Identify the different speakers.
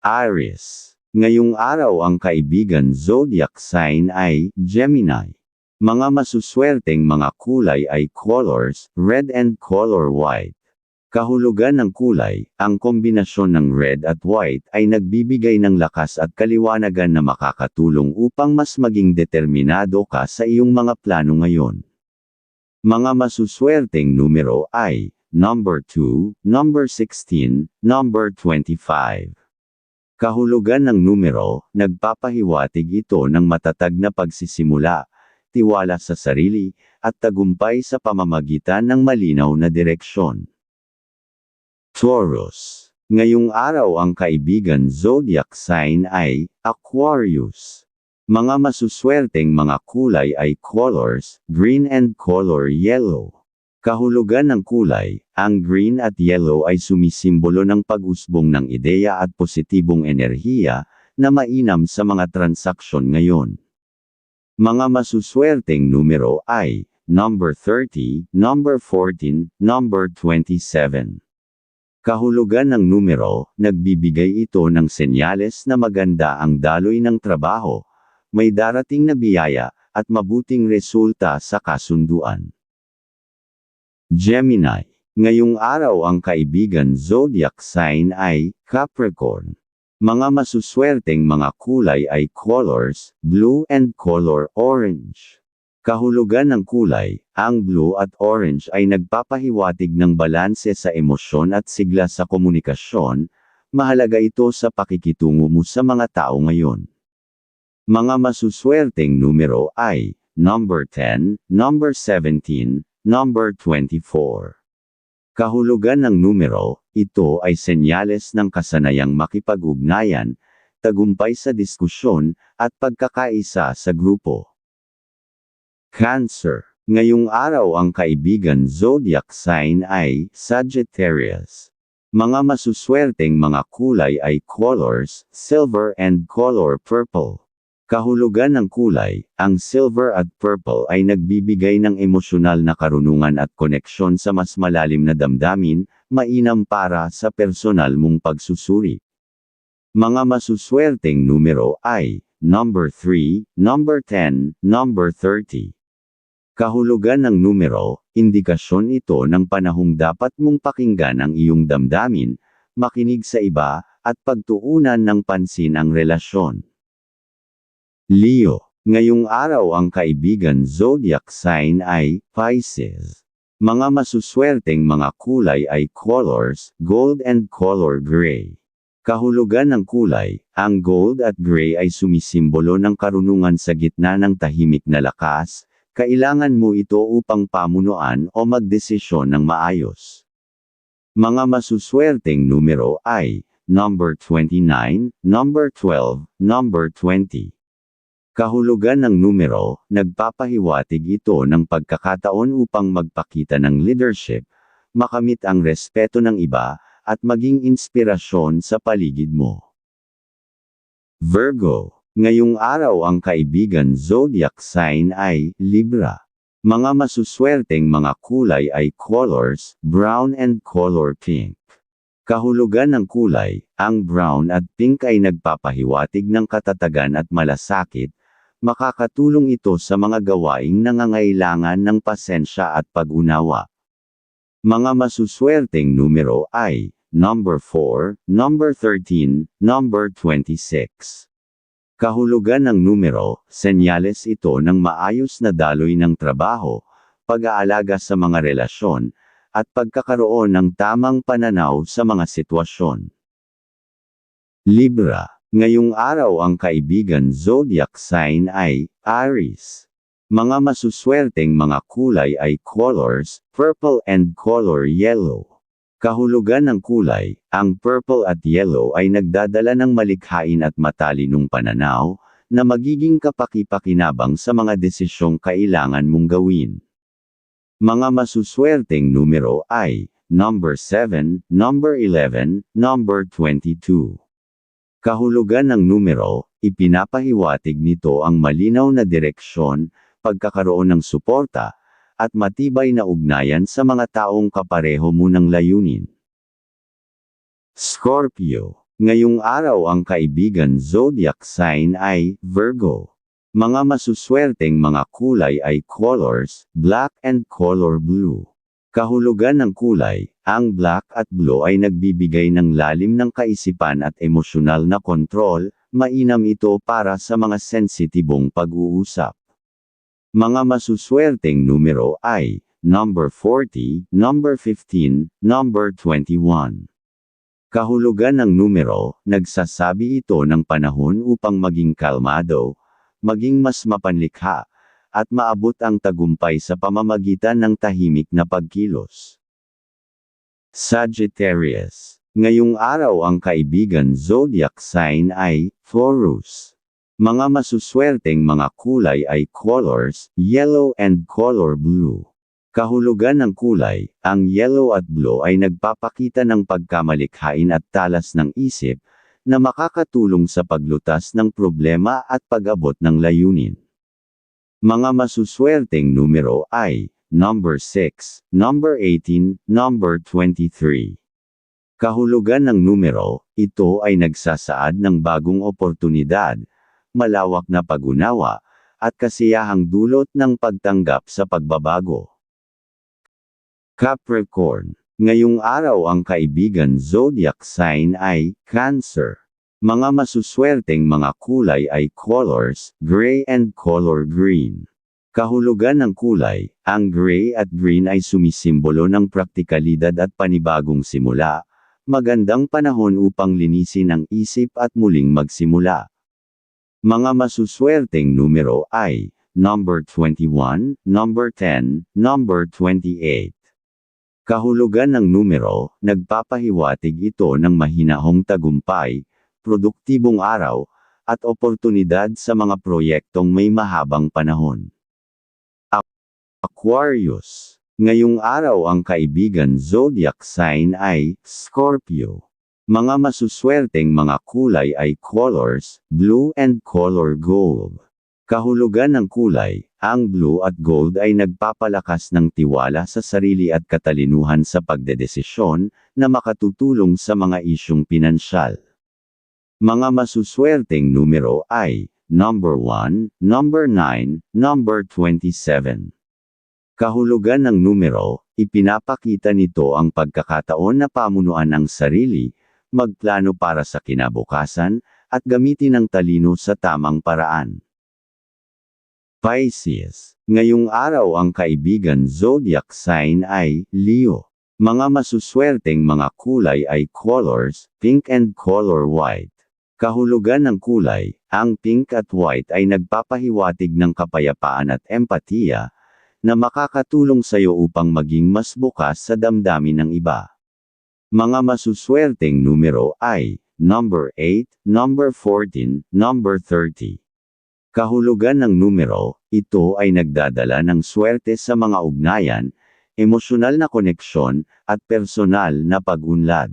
Speaker 1: Aries. Ngayong araw ang kaibigan zodiac sign ay Gemini. Mga masuswerteng mga kulay ay colors, red and color white. Kahulugan ng kulay, ang kombinasyon ng red at white ay nagbibigay ng lakas at kaliwanagan na makakatulong upang mas maging determinado ka sa iyong mga plano ngayon. Mga masuswerteng numero ay number 2, number 16, number 25. Kahulugan ng numero, nagpapahiwatig ito ng matatag na pagsisimula, tiwala sa sarili, at tagumpay sa pamamagitan ng malinaw na direksyon. Taurus. Ngayong araw ang kaibigan zodiac sign ay Aquarius. Mga masuswerteng mga kulay ay colors, green and color yellow. Kahulugan ng kulay, ang green at yellow ay sumisimbolo ng pag-usbong ng ideya at positibong enerhiya na mainam sa mga transaksyon ngayon. Mga masuswerteng numero ay number 30, number 14, number 27. Kahulugan ng numero, nagbibigay ito ng senyales na maganda ang daloy ng trabaho, may darating na biyaya, at mabuting resulta sa kasunduan. Gemini. Ngayong araw ang kaibigan zodiac sign ay Capricorn. Mga masuswerteng mga kulay ay colors, blue and color orange. Kahulugan ng kulay, ang blue at orange ay nagpapahiwatig ng balanse sa emosyon at sigla sa komunikasyon, mahalaga ito sa pakikitungo mo sa mga tao ngayon. Mga masuswerteng numero ay, number 10, number 17, number 24. Kahulugan ng numero, ito ay senyales ng kasanayang makipag-ugnayan, tagumpay sa diskusyon, at pagkakaisa sa grupo. Cancer. Ngayong araw ang kaibigan zodiac sign ay Sagittarius. Mga masuswerteng mga kulay ay colors, silver and color purple. Kahulugan ng kulay, ang silver at purple ay nagbibigay ng emosyonal na karunungan at koneksyon sa mas malalim na damdamin, mainam para sa personal mong pagsusuri. Mga masuswerteng numero ay number 3, number 10, number 30. Kahulugan ng numero, indikasyon ito ng panahong dapat mong pakinggan ang iyong damdamin, makinig sa iba, at pagtuunan ng pansin ang relasyon. Leo. Ngayong araw ang kaibigan zodiac sign ay Pisces. Mga masuswerteng mga kulay ay colors, gold and color gray. Kahulugan ng kulay, ang gold at gray ay sumisimbolo ng karunungan sa gitna ng tahimik na lakas, kailangan mo ito upang pamunuan o magdesisyon ng maayos. Mga masuswerteng numero ay number 29, number 12, number 20. Kahulugan ng numero, nagpapahiwatig ito ng pagkakataon upang magpakita ng leadership, makamit ang respeto ng iba, at maging inspirasyon sa paligid mo. Virgo Ngayong araw ang kaibigan zodiac sign ay Libra. Mga masuswerteng mga kulay ay colors, brown and color pink. Kahulugan ng kulay, ang brown at pink ay nagpapahiwatig ng katatagan at malasakit, makakatulong ito sa mga gawaing nangangailangan ng pasensya at pag-unawa. Mga masuswerteng numero ay number 4, number 13, number 26. Kahulugan ng numero, senyales ito ng maayos na daloy ng trabaho, pag-aalaga sa mga relasyon, at pagkakaroon ng tamang pananaw sa mga sitwasyon. Libra. Ngayong araw ang kaibigan zodiac sign ay Aries. Mga masuswerteng mga kulay ay colors, purple and color yellow. Kahulugan ng kulay, ang purple at yellow ay nagdadala ng malikhain at matalinong pananaw, na magiging kapaki-pakinabang sa mga desisyong kailangan mong gawin. Mga masuswerteng numero ay, number 7, number 11, number 22. Kahulugan ng numero, ipinapahiwatig nito ang malinaw na direksyon, pagkakaroon ng suporta, at matibay na ugnayan sa mga taong kapareho mo ng layunin. Scorpio. Ngayong araw ang kaibigan zodiac sign ay Virgo. Mga masuswerteng mga kulay ay colors, black and color blue. Kahulugan ng kulay, ang black at blue ay nagbibigay ng lalim ng kaisipan at emosyonal na kontrol, mainam ito para sa mga sensitibong pag-uusap. Mga masuswerteng numero ay, number 40, number 15, number 21. Kahulugan ng numero, nagsasabi ito ng panahon upang maging kalmado, maging mas mapanlikha, at maabot ang tagumpay sa pamamagitan ng tahimik na pagkilos. Sagittarius. Ngayong araw ang kaibigan zodiac sign ay Taurus. Mga masuswerteng mga kulay ay colors, yellow and color blue. Kahulugan ng kulay, ang yellow at blue ay nagpapakita ng pagkamalikhain at talas ng isip, na makakatulong sa paglutas ng problema at pag-abot ng layunin. Mga masuswerteng numero ay, number 6, number 18, number 23. Kahulugan ng numero, ito ay nagsasaad ng bagong oportunidad, malawak na pag-unawa, at kasiyahang dulot ng pagtanggap sa pagbabago. Capricorn. Ngayong araw ang kaibigan zodiac sign ay Cancer. Mga masuswerteng mga kulay ay colors, gray and color green. Kahulugan ng kulay, ang gray at green ay sumisimbolo ng praktikalidad at panibagong simula, magandang panahon upang linisin ang isip at muling magsimula. Mga masuswerteng numero ay, number 21, number 10, number 28. Kahulugan ng numero, nagpapahiwatig ito ng mahinahong tagumpay, produktibong araw, at oportunidad sa mga proyektong may mahabang panahon. Aquarius. Ngayong araw ang kaibigan zodiac sign ay Scorpio. Mga masuswerteng mga kulay ay colors, blue and color gold. Kahulugan ng kulay, ang blue at gold ay nagpapalakas ng tiwala sa sarili at katalinuhan sa pagdedesisyon, na makatutulong sa mga isyong pinansyal. Mga masuswerteng numero ay, number 1, number 9, number 27. Kahulugan ng numero, ipinapakita nito ang pagkakataon na pamunuan ang sarili, magplano para sa kinabukasan, at gamitin ang talino sa tamang paraan. Pisces. Ngayong araw ang kaibigan zodiac sign ay Leo. Mga masuswerteng mga kulay ay colors, pink and color white. Kahulugan ng kulay, ang pink at white ay nagpapahiwatig ng kapayapaan at empatiya, na makakatulong sa iyo upang maging mas bukas sa damdamin ng iba. Mga masuswerteng numero ay, number 8, number 14, number 30. Kahulugan ng numero, ito ay nagdadala ng swerte sa mga ugnayan, emosyonal na koneksyon, at personal na pag-unlad.